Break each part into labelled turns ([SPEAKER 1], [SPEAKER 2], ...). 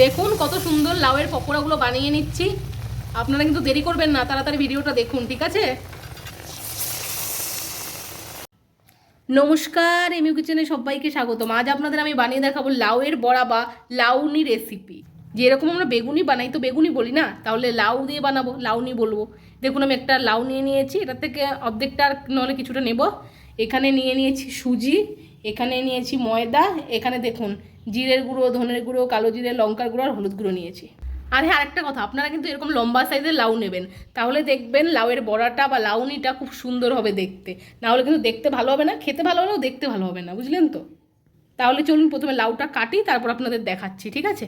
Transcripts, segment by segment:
[SPEAKER 1] দেখুন কত সুন্দর লাউয়ের পকোড়াগুলো বানিয়ে নিচ্ছি। আপনারা কিন্তু দেরি করবেন না, তাড়াতাড়ি ভিডিওটা দেখুন, ঠিক আছে? নমস্কার এমিউ কিচেনে সবাইকে স্বাগতম। আজ আপনাদের আমি বানিয়ে দেখাবো লাউয়ের বড়া বা লাউনি রেসিপি যেরকম আমরা বেগুনি বানাই, তো বেগুনি বলি না? তাহলে লাউ দিয়ে বানাবো, লাউনি বলব। দেখুন, আমি একটা লাউ নিয়ে নিয়েছি এটা থেকে অর্ধেকটা আর নাহলে কিছুটা নেব। এখানে নিয়ে নিয়েছি সুজি, এখানে নিয়েছি ময়দা, এখানে দেখুন জিরের গুঁড়ো, ধনের গুঁড়ো, কালো জিরে লঙ্কার গুঁড়ো আর হলুদ গুঁড়ো নিয়েছি। আর হ্যাঁ আরেকটা কথা, আপনারা কিন্তু এরকম লম্বা সাইজের লাউ নেবেন। তাহলে দেখবেন লাউয়ের বড়াটা বা লাউনিটা খুব সুন্দর হবে দেখতে। না হলে কিন্তু দেখতে ভালো হবে না, খেতে ভালো হলেও দেখতে ভালো হবে না, বুঝলেন তো? তাহলে চলুন প্রথমে লাউটা কাটি, তারপর আপনাদের দেখাচ্ছি, ঠিক আছে?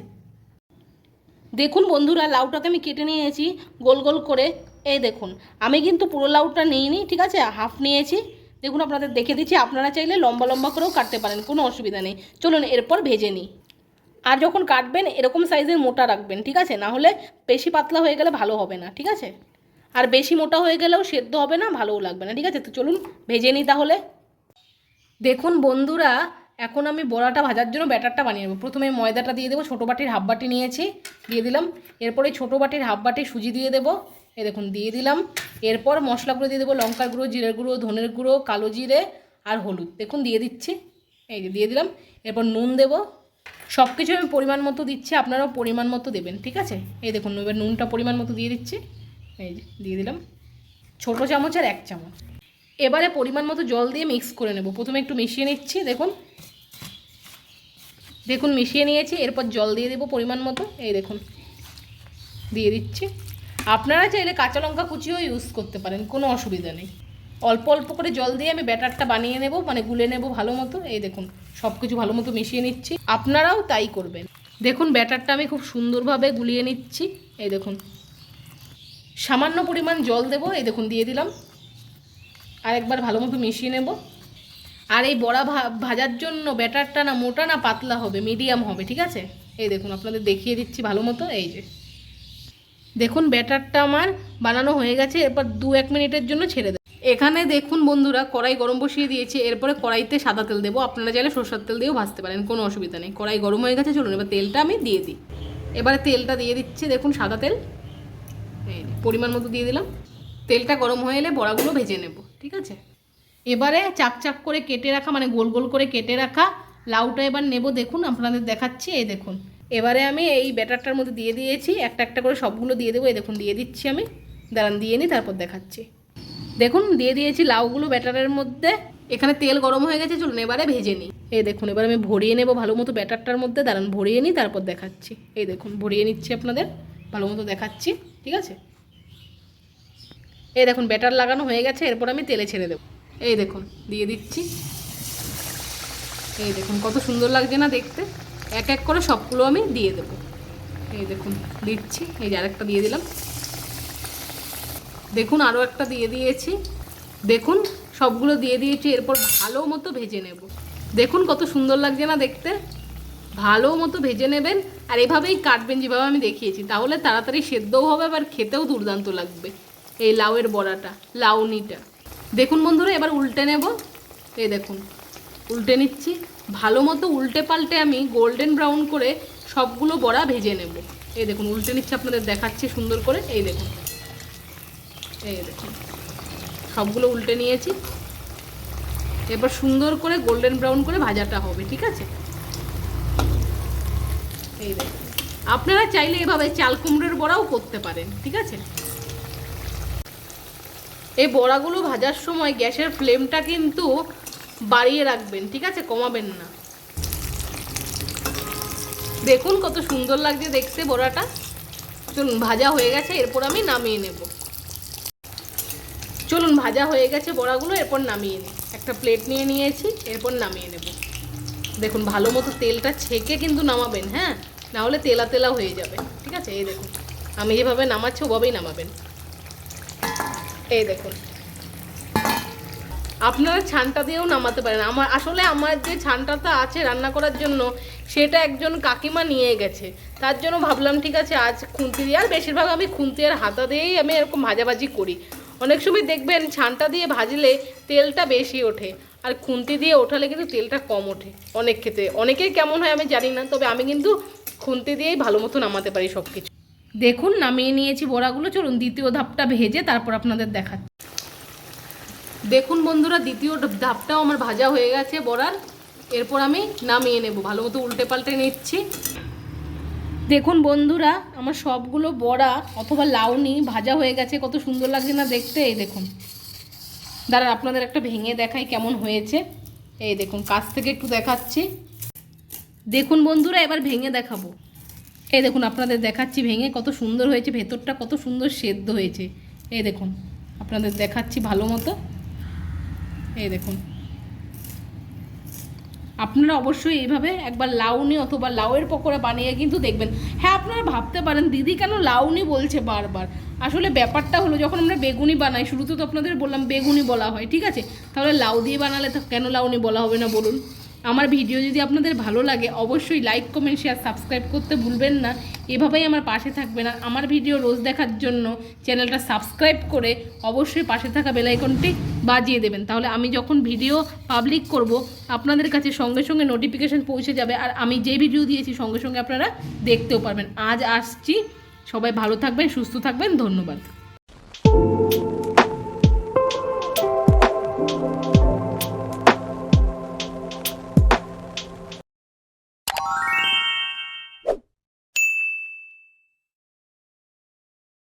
[SPEAKER 1] দেখুন বন্ধুরা, লাউটাকে আমি কেটে নিয়েছি, গোল গোল করে। এই দেখুন, আমি কিন্তু পুরো লাউটা নিইনি, ঠিক আছে? হাফ নিয়েছি দেখুন, আপনাদের দেখে দিচ্ছি, আপনারা চাইলে লম্বা লম্বা করেও কাটতে পারেন, কোনো অসুবিধা নেই। চলুন, এরপর ভেজে নিই। আর যখন কাটবেন, এরকম সাইজের মোটা রাখবেন, ঠিক আছে? না হলে বেশি পাতলা হয়ে গেলে ভালো হবে না, ঠিক আছে? আর বেশি মোটা হয়ে গেলেও সেদ্ধ হবে না, ভালোও লাগবে না, ঠিক আছে? তো চলুন, ভেজে নিই তাহলে। দেখুন, বন্ধুরা, এখন আমি বড়াটা ভাজার জন্য ব্যাটারটা বানিয়ে নেব। প্রথমে ময়দাটা দিয়ে দেবো, ছোটো বাটির হাফ বাটি নিয়েছি, দিয়ে দিলাম। এরপরে ছোটো বাটির হাফ বাটি সুজি দিয়ে দেবো। এ দেখুন, দিয়ে দিলাম। এরপর মশলাগুলো দিয়ে দেবো লঙ্কার গুঁড়ো, জিরের গুঁড়ো, ধনের গুঁড়ো, কালো জিরে আর হলুদ। দেখুন, দিয়ে দিচ্ছি। এই যে দিয়ে দিলাম। এরপর নুন দেবো। সব কিছু আমি পরিমাণ মতো দিচ্ছি, আপনারাও পরিমাণ মতো দেবেন, ঠিক আছে? এই দেখুন, এবার নুনটা পরিমাণ মতো দিয়ে দিচ্ছি। এই যে, দিয়ে দিলাম। ছোটো চামচ আর এক চামচ। এবারে পরিমাণ মতো জল দিয়ে মিক্স করে নেব। প্রথমে একটু মিশিয়ে নিচ্ছি, দেখুন। দেখুন, মিশিয়ে নিয়েছি। এরপর জল দিয়ে দেবো পরিমাণ মতো। এই দেখুন, দিয়ে দিচ্ছি। আপনারা চাইলে কাঁচা লঙ্কা কুচিও ইউজ করতে পারেন, কোনো অসুবিধা নেই। অল্প অল্প করে জল দিয়ে আমি ব্যাটারটা বানিয়ে নেব মানে গুলে নেব ভালো মতো। এই দেখুন সব কিছু ভালো মতো মিশিয়ে নিচ্ছি। আপনারাও তাই করবেন। দেখুন, ব্যাটারটা আমি খুব সুন্দরভাবে গুলিয়ে নিচ্ছি। এই দেখুন। সামান্য পরিমাণ জল দেবো, এই দেখুন, দিয়ে দিলাম। আর একবার ভালো মতো মিশিয়ে নেব। আর এই বড়া ভাজার জন্য ব্যাটারটা না মোটা না পাতলা হবে মিডিয়াম হবে, ঠিক আছে? এই দেখুন, আপনাদের দেখিয়ে দিচ্ছি ভালো মতো। এই যে। দেখুন ব্যাটারটা আমার বানানো হয়ে গেছে এরপর দু এক মিনিটের জন্য ছেড়ে দেবো। এখানে দেখুন বন্ধুরা কড়াই গরম বসিয়ে দিয়েছি এরপরে কড়াইতে সাদা তেল দেবো। আপনারা চাইলে সরষের তেল দিয়েও ভাজতে পারেন কোনো অসুবিধা নেই। কড়াই গরম হয়ে গেছে চলুন এবার তেলটা আমি দিয়ে দিই। এবারে তেলটা দিয়ে দিচ্ছি দেখুন সাদা তেল। এই পরিমাণ মতো দিয়ে দিলাম। তেলটা গরম হয়ে এলে বড়াগুলো ভেজে নেব ঠিক আছে? এবারে চাক চাক করে কেটে রাখা মানে গোল গোল করে কেটে রাখা লাউটা এবার নেব। দেখুন আপনাদের দেখাচ্ছি এই দেখুন। এবারে আমি এই ব্যাটারটার মধ্যে দিয়ে দিয়েছি, একটা একটা করে সবগুলো দিয়ে দেবো। এই দেখুন, দিয়ে দিচ্ছি আমি। দাঁড়ান, দিয়ে নিই, তারপর দেখাচ্ছি। দেখুন, দিয়ে দিয়েছি লাউগুলো ব্যাটারের মধ্যে। এখানে তেল গরম হয়ে গেছে, চলুন এবারে ভেজে নিই। এই দেখুন, এবার আমি ভরিয়ে নেব ভালো মতো ব্যাটারটার মধ্যে। দাঁড়ান, ভরিয়ে নিই, তারপর দেখাচ্ছি। এই দেখুন, ভরিয়ে নিচ্ছি আপনাদের। ভালো মতো দেখাচ্ছি, ঠিক আছে? এই দেখুন, ব্যাটার লাগানো হয়ে গেছে, এরপর আমি তেলে ছেড়ে দেবো। এই দেখুন, দিয়ে দিচ্ছি। এই দেখুন, কত সুন্দর লাগছে না দেখতে। এক এক করে সবগুলো আমি দিয়ে দেবো। এই দেখুন, দিচ্ছি। এই যে আরেকটা দিয়ে দিলাম। দেখুন আরও একটা দিয়ে দিয়েছি। দেখুন, সবগুলো দিয়ে দিয়েছি। এরপর ভালো মতো ভেজে নেব। দেখুন, কত সুন্দর লাগছে না দেখতে। ভালো মতো ভেজে নেবেন। আর এভাবেই কাটবেন যেভাবে আমি দেখিয়েছি। তাহলে তাড়াতাড়ি সেদ্ধও হবে, আবার খেতেও দুর্দান্ত লাগবে। এই লাউয়ের বড়াটা, লাউনিটা। দেখুন বন্ধুরা, এবার উল্টে নেব। এই দেখুন উল্টে নিচ্ছি। ভালো মতো উল্টে পাল্টে আমি গোল্ডেন ব্রাউন করে সবগুলো বড়া ভেজে নেব। এই দেখুন, উল্টে নিচ্ছি আপনাদের দেখাচ্ছি সুন্দর করে। এই দেখুন এই দেখুন, সবগুলো উল্টে নিয়েছি। এবার সুন্দর করে গোল্ডেন ব্রাউন করে ভাজাটা হবে, ঠিক আছে? এই দেখুন, আপনারা চাইলে এভাবে চাল কুমড়োর বড়াও করতে পারেন, ঠিক আছে? এই বড়াগুলো ভাজার সময় গ্যাসের ফ্লেমটা কিন্তু বাড়িয়ে রাখবেন, ঠিক আছে? কমাবেন না। দেখুন কত সুন্দর লাগছে দেখতে বড়াটা। চলুন, ভাজা হয়ে গেছে, এরপর আমি নামিয়ে নেব। চলুন, ভাজা হয়ে গেছে বড়াগুলো, এরপর নামিয়ে নিই। একটা প্লেট নিয়ে নিয়েছি, এরপর নামিয়ে নেব। দেখুন, ভালো মতো তেলটা ছেঁকে কিন্তু নামাবেন হ্যাঁ? নাহলে তেলা তেলা হয়ে যাবে, ঠিক আছে? এই দেখুন, আমি যেভাবে নামাচ্ছি, ওভাবেই নামাবেন। এই দেখুন আপনারা ছানটা দিয়েও নামাতে পারেন। আমার আসলে আমার যে ছানটাটা আছে রান্না করার জন্য, সেটা একজন কাকিমা নিয়ে গেছে। তার জন্য ভাবলাম, ঠিক আছে, আজ খুন্তি দিয়ে আর বেশিরভাগ আমি খুন্তি আর হাতা দিয়েই আমি এরকম ভাজাভাজি করি। অনেক সময় দেখবেন, ছানটা দিয়ে ভাজলে তেলটা বেশি ওঠে, আর খুন্তি দিয়ে ওঠালে কিন্তু তেলটা কম ওঠে অনেক ক্ষেত্রে। অনেকের কেমন হয় আমি জানি না, তবে আমি কিন্তু খুন্তি দিয়েই ভালো মতো নামাতে পারি সব কিছু দেখুন, নামিয়ে নিয়েছি বড়াগুলো। চলুন, দ্বিতীয় ধাপটা ভেজে তারপর আপনাদের দেখাচ্ছি। দেখুন বন্ধুরা, দ্বিতীয় ধাপটাও আমার ভাজা হয়ে গেছে বড়ার। এরপর আমি নামিয়ে নেব। ভালো মতো উল্টে পাল্টে নিচ্ছি। দেখুন বন্ধুরা, আমার সবগুলো বড়া অথবা লাউনি ভাজা হয়ে গেছে। কত সুন্দর লাগছে না দেখতে? এই দেখুন। দাঁড়ান, আপনাদের একটা ভেঙে দেখাই কেমন হয়েছে। এই দেখুন, কাছ থেকে একটু দেখাচ্ছি। দেখুন বন্ধুরা, এবার ভেঙে দেখাবো। এই দেখুন, আপনাদের দেখাচ্ছি ভেঙে কত সুন্দর হয়েছে। ভেতরটা কত সুন্দর সেদ্ধ হয়েছে। এই দেখুন, আপনাদের দেখাচ্ছি ভালো মতো। এই দেখুন। আপনারা অবশ্যই এইভাবে একবার লাউনি অথবা লাউয়ের পকোড়া বানিয়ে কিন্তু দেখবেন। হ্যাঁ আপনারা ভাবতে পারেন, দিদি কেন লাউনি বলছে বারবার? আসলে ব্যাপারটা হলো, যখন আমরা বেগুনি বানাই, শুরুতে তো আপনাদের বললাম বেগুনি বলা হয়, ঠিক আছে? তাহলে লাউ দিয়ে বানালে তো কেন লাউনি বলা হবে না বলুন? আমার ভিডিও যদি আপনাদের ভালো লাগে, অবশ্যই লাইক কমেন্ট শেয়ার সাবস্ক্রাইব করতে ভুলবেন না। এভাবেই আমার পাশে থাকবেন। আর আমার ভিডিও রোজ দেখার জন্য চ্যানেলটা সাবস্ক্রাইব করে অবশ্যই পাশে থাকা বেলাইকনটি বাজিয়ে দেবেন। তাহলে আমি যখন ভিডিও পাবলিক করব, আপনাদের কাছে সঙ্গে সঙ্গে নোটিফিকেশান পৌঁছে যাবে। আর আমি যে ভিডিও দিয়েছি, সঙ্গে সঙ্গে আপনারা দেখতেও পারবেন। আজ আসছি। সবাই ভালো থাকবেন, সুস্থ থাকবেন। ধন্যবাদ।